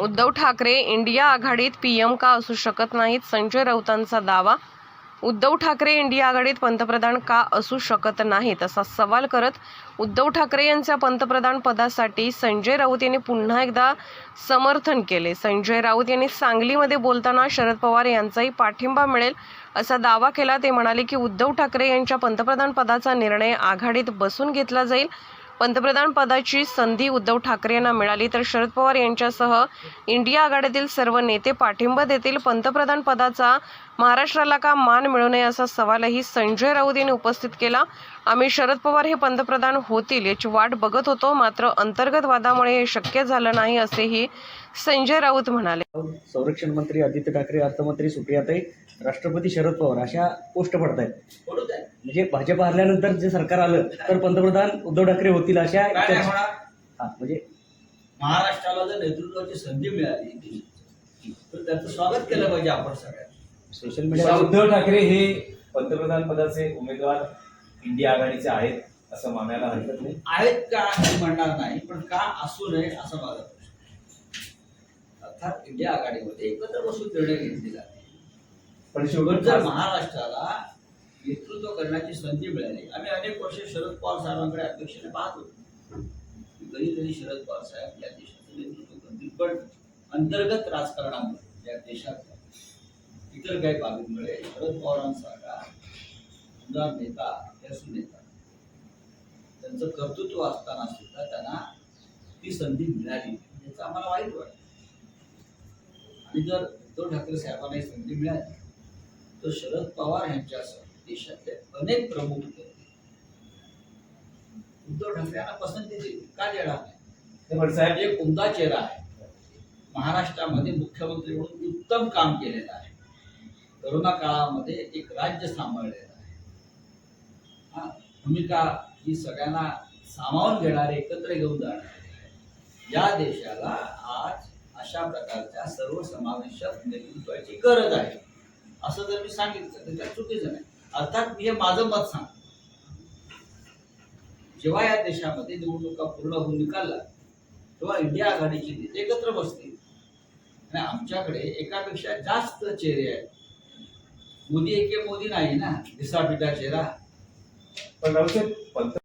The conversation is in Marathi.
उद्धव ठाकरे इंडिया आघाडीत पी एम का असू शकत नाहीत? संजय राऊतांचा दावा उद्धव ठाकरे इंडिया आघाडीत पंतप्रधान का असू शकत नाहीत? असा सवाल करत उद्धव ठाकरे यांच्या पंतप्रधान पदासाठी संजय राऊत यांनी पुन्हा एकदा समर्थन केले. संजय राऊत यांनी सांगलीमध्ये बोलताना शरद पवार यांचाही पाठिंबा मिळेल असा दावा केला. ते म्हणाले की उद्धव ठाकरे यांच्या पंतप्रधान पदाचा निर्णय आघाडीत बसून घेतला जाईल. पंतप्रधान पदाची संधी उद्धव ठाकरे यांना मिळाली तर शरद पवार यांच्यासह इंडिया आघाडीतील सर्व नेते पाठिंबा देतील. पंतप्रधान पदाचा महाराष्ट्राला का मान मिळू नये असा सवालही संजय राऊत यांनी उपस्थित केला. आम्ही शरद पवार हे पंतप्रधान होतील याची वाट बघत होतो मात्र अंतर्गत वादामुळे हे शक्य झालं नाही असेही संजय राऊत म्हणाले. संरक्षण मंत्री आदित्य ठाकरे अर्थमंत्री सुप्रियाताई राष्ट्रपती शरद पवार अशा पोस्ट पडत आहेत पडूच आहे म्हणजे भाजप हरल्यानंतर जे सरकार आलं तर पंतप्रधान उद्धव ठाकरे होतील अशा हा, म्हणजे महाराष्ट्राला जर नेतृत्वाची संधी मिळाली तर त्याचं स्वागत केलं पाहिजे आपण सगळ्यांनी. सोशल मीडिया उद्धव ठाकरे हे पंतप्रधान पदाचे उमेदवार इंडिया आघाडीचे आहेत असं मानायला हरकत नाही. आहेत का हे म्हणणार नाही पण का असू नये असं माझा प्रश्न अर्थात इंडिया आघाडीमध्ये एकत्र बसून निर्णय घेतले जाते पण पण शेवट जर महाराष्ट्राला नेतृत्व करण्याची संधी मिळाली आम्ही अनेक वर्ष शरद पवार साहेबांकडे अपेक्षेने पाहत. होतो कधी कधी शरद पवार साहेब या देशाचं नेतृत्व करतील पण अंतर्गत राजकारणामुळे या देशात इतर काही बाबींमुळे शरद पवारांसारखा आमदार नेता अभ्यासू नेता त्यांचं कर्तृत्व असताना सुद्धा त्यांना ती संधी मिळाली. याचं आम्हाला वाईट वाटतं. आणि जर उद्धव ठाकरे साहेबांना ही संधी मिळाली तर शरद पवार यांच्यासह देशातले अनेक प्रमुख उद्धव ठाकरे यांना पसंती देतील. का देणार नाही? साहेब एक उमदा चेहरा आहे. महाराष्ट्रामध्ये मुख्यमंत्री म्हणून उत्तम काम केलेलं आहे. करोना काळामध्ये एक राज्य सांभाळलेलं आहे. हा, भूमिका ही सगळ्यांना सामावून घेणारे एकत्र घेऊन जाणार या देशाला आज अशा प्रकारच्या सर्वसमावेशक नेतृत्वाची गरज आहे. असं जर मी सांगितलं तर त्यात चुकीचं नाही. अर्थात मी हे माझं मत सांग जेव्हा या देशामध्ये निवडणुका पूर्ण होऊन निकालला तेव्हा इंडिया आघाडीची नेते एकत्र बसतील. आणि आमच्याकडे एकापेक्षा जास्त चेहरे आहेत. मोदी एके मोदी नाही ना दिसापिटा चेहरा पण राऊत पंत